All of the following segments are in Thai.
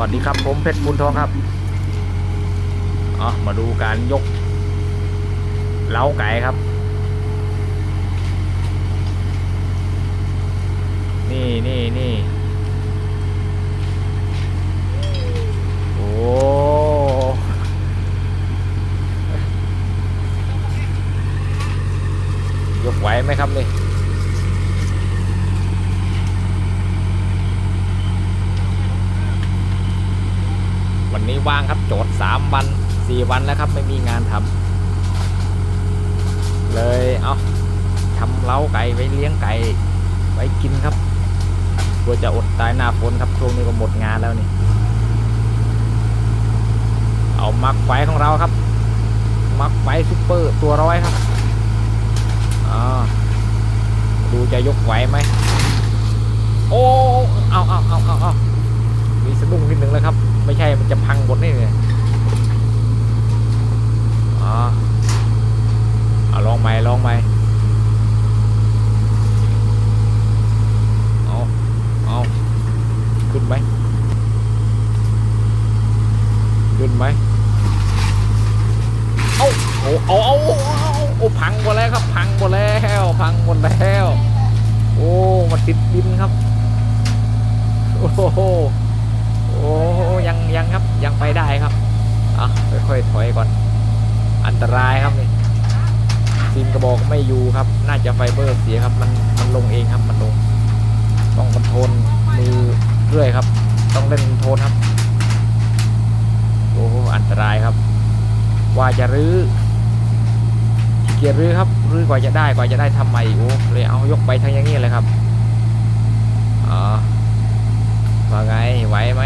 วัสดีครับผมเพชรบุญทองครับอ๋อมาดูการยก เล้าไก่ครับ นี่นี่นี่โอ้ยกไหวไหมครับนี่ วันนี้ว่างครับโจทย์สามวันสี่วันแล้วครับไม่มีงานทำเลยเอาทำเล้าไก่ไว้เลี้ยงไก่ไว้กินครับกลัวจะอดตายหน้าฝนครับช่วงนี้ก็หมดงานแล้วนี่ เอามักไฟของเราครับ มักไฟซุปเปอร์ตัวร้อยครับอ่าดูจะยกไหวไหมโอ้เอาเอาเอาเอาเอามีสะดุ้งนิดนึงแล้วครับ ไม่ใช่มันจะพังหมดนี่เลยอ๋อลองใหม่ลองใหม่เอาเอาขึ้นไหม ขึ้นไหมเอาโอ้เอาเอาเอาเอาโอ้พังหมดแล้วครับ พังหมดแล้ว พังหมดแล้ว โอ้มาติดดินครับ โอ้โห โอ้ยังยังครับยังไปได้ครับอะค่อยๆถอยก่อน อัน ตรายครับนี่ซิมกระบอกไม่อยู่ครับ น่าจะไฟเบอร์เสียครับ มันมันลงเองครับ มันลง ต้องคอนโทรลมือเรื่อยครับ ต้องเล่นคอนโทรลครับ โอ้โหอันตรายครับ ว่าจะรื้อเกียจรื้อครับ รื้อกว่าจะได้กว่าจะได้ทำใหม่อีกโอ้เลยเอายกไปทางอย่างนี้เลยครับ อ๋อว่าไงไหวไหม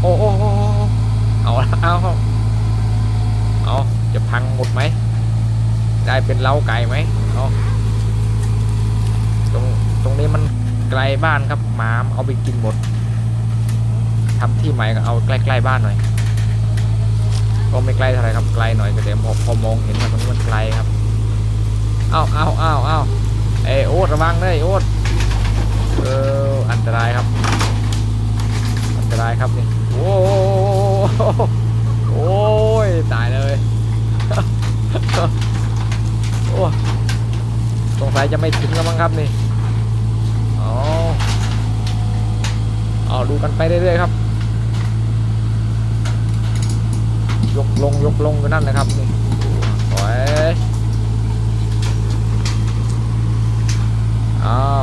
โอ้โอ้โอ้โอ้เอาละเอาเอาจะพังหมดไหม ได้เป็นเล้าไก่ไหมเอาตรงตรงนี้มันไกลบ้านครับหมามเอาไปกินหมดทำที่ใหม่ก็เอาใกล้ๆบ้านหน่อยก็ไม่ไกลเท่าไรครับไกลหน่อยก็เดี๋ยวพอมองเห็นว่าตรงนี้มันไกลครับเอาเอาเอาเอาเอโอ๊ตระวังเลยโอ๊ตเอออันตรายครับ อันตรายครับนี่ โอ้โหโอ้ยตายเลยโอ้สงสัยจะไม่ถึงแล้วมั้งครับนี่อ๋อเอาดูกันไปเรื่อยๆครับ ยกลงยกลงอยู่นั่นนะครับนี่โอ้ยอ้าว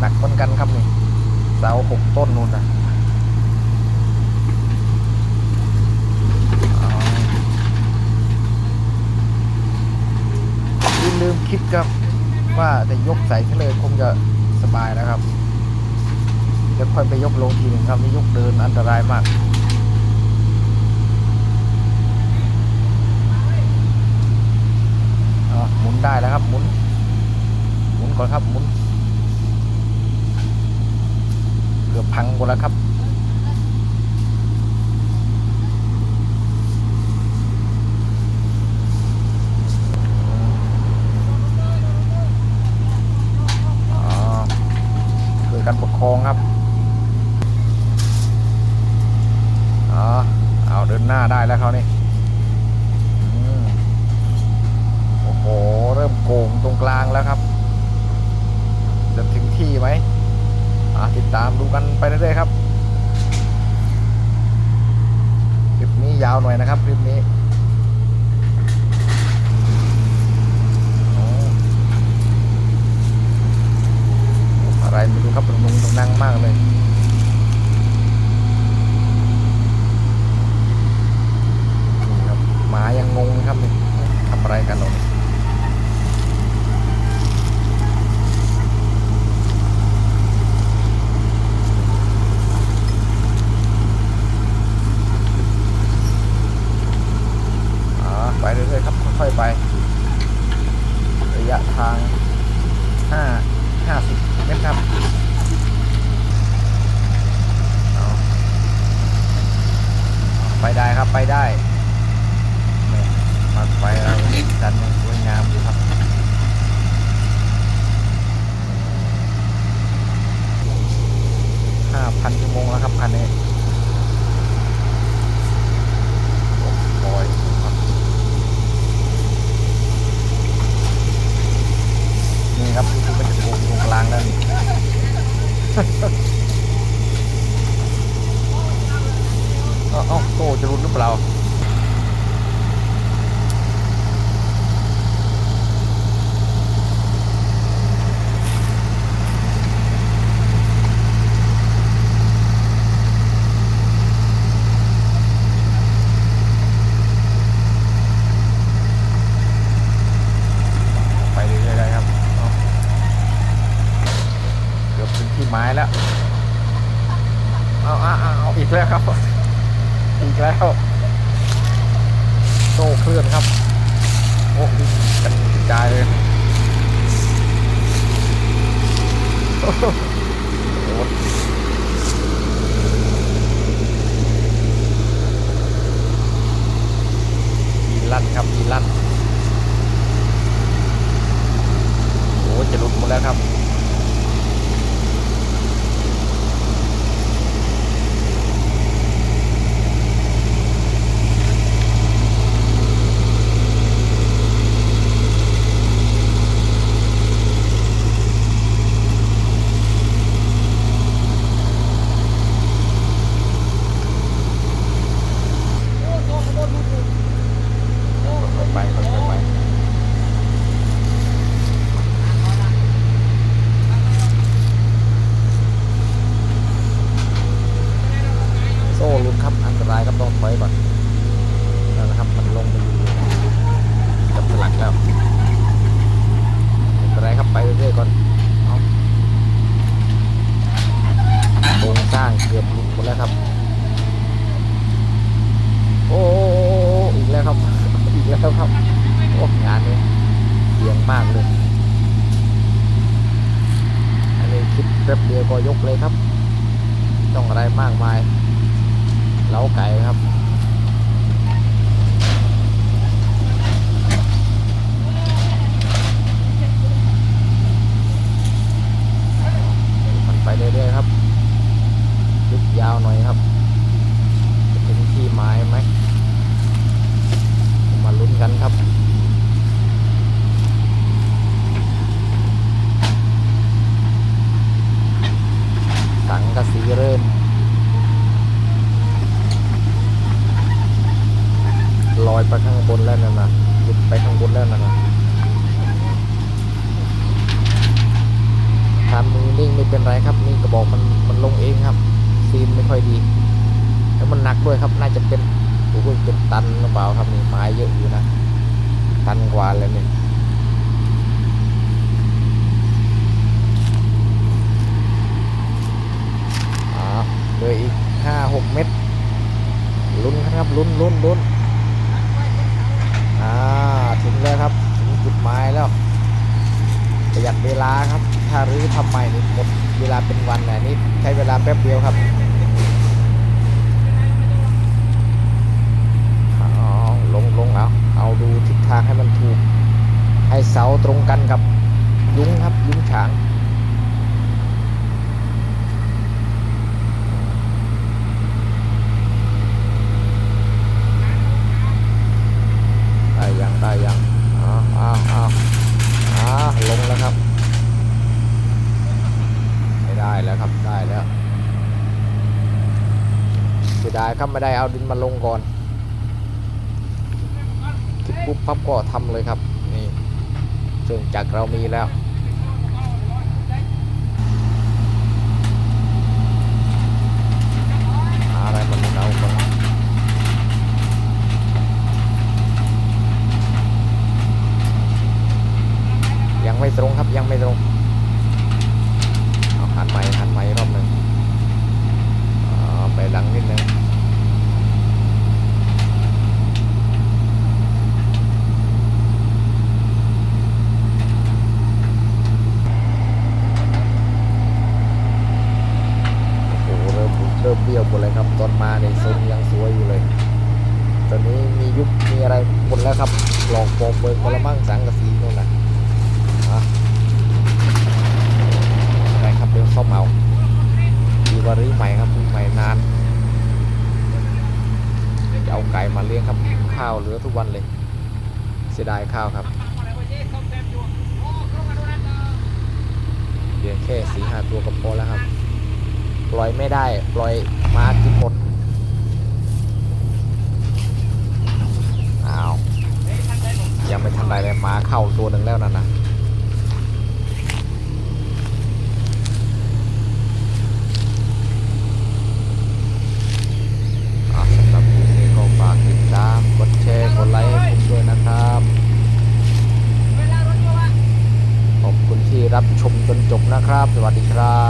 หนักเหมือนกันครับนี่เสาหกต้นนู่นนะอาลืมลืมคิดครับว่าจะยกใส่เฉลยคงจะสบายนะครับเดี๋ยวค่อยไปยกลงทีหนึ่งครับนี่ยกเดินอันตรายมากอะหมุนได้แล้วครับหมุน หมุนก่อนครับหมุนเกือบพังหมดแล้วครับ อ๋อช่ วยกันประคองครับอ๋อเอาเดินหน้าได้แล้วเขานี่โอ้โห เริ่มโก่งตรงกลางแล้วครับ จะถึงที่ไหมอะติดตามดูกันไปเรื่อยๆครับ คลิปนี้ยาวหน่อยนะครับ คลิปนี้ ครับตรงนุงตรงนั่งมาก ตรายครับต้องถอยก่อนนะครับมันลงไปอยู่กับสลักแล้วอันตรครับไปเรื่อยๆก่อนโครงสร้างเกือบหลุดหมดแล้วครับโอ้โอ้โอ้โอ้อีกแล้วครับ อีกแล้วครับโอ้งานนี้เสียงมากเลยอันนี้คิดแป๊บเดียวก็ยกเลยครับ ต้องอะไรมากมาย เล้าไก่ครับ มันไปเรื่อยครับยุดยาวหน่อยครับ จะถึงที่ไม้ไหม มาลุ้นกันครับ สังกะสีเริ่ม ลอยไปข้างบนแล้วนั่นนะหลุดไปข้างบนแล้วนั่นนะทำมือนิ่ง ไม่เป็นไรครับนี่กระบอกมันมันลงเองครับซีนไม่ค่อยดี แล้วมันหนักด้วยครับน่าจะเป็นโอ้โหเป็นตันหรือเปล่าครับนี่ไม้เยอะอยู่นะตันกว่าเลยนี่อ๋อเลยอีกห้าหกเม็ดลุ้นครับลุ้นลุ้นลุ้นอ่าถึงแล้วครับถึงจุดหมายแล้วประหยัดเวลาครับ ถ้ารื้อทำใหม่นี่หมดเวลาเป็นวันนะนี่ใช้เวลาแป๊บเดียวครับเอาลงลงเอาเอาดูทิศทางให้มันถูก ให้เสาตรงกันกับยุ้งครับยุ้งฉาง แล้วครับได้แล้ว เสียดายครับไม่ได้เอาดินมาลงก่อนคิดปุ๊บปั๊บก็ทำเลยครับนี่เครื่องจักรเรามีแล้วอะไรมันเอาก่อนยังไม่ตรงครับยังไม่ตรงเอาหันใหม่หันใหม่รอบหนึ่งอ่าไปหลังนิดนึงโอ้โหเริ่มเริ่มเบี้ยวหมดเลยครับตอนมาเนี่ยทรงยังสวยอยู่เลย ตอนนี้มียุบมีอะไรหมด แล้วครับหลอกปอกเปิดกระมังสังกะสีนู่นน่ะอะไรครับเดี๋ยวเข้าเมาดีว่ารื้อใหม่ครับรื้อใหม่นานจะเอาไก่มาเลี้ยงครับข้าวเหลือทุกวันเลย เสียดายข้าวครับเลี้ยงแค่สี่ห้าตัวก็พอแล้วครับ ปล่อยไม่ได้ ปล่อยมากินหมด ยังไม่ทันไรเลยหมาเข้าตัวหนึ่งแล้วนั่นนะสำหรับคลิปนี้ก็ฝากติดตาม กดแชร์ กดไลค์ให้ผด้วยนะครับ ขอบคุณที่รับชมจนจบนะครับ สวัสดีครับ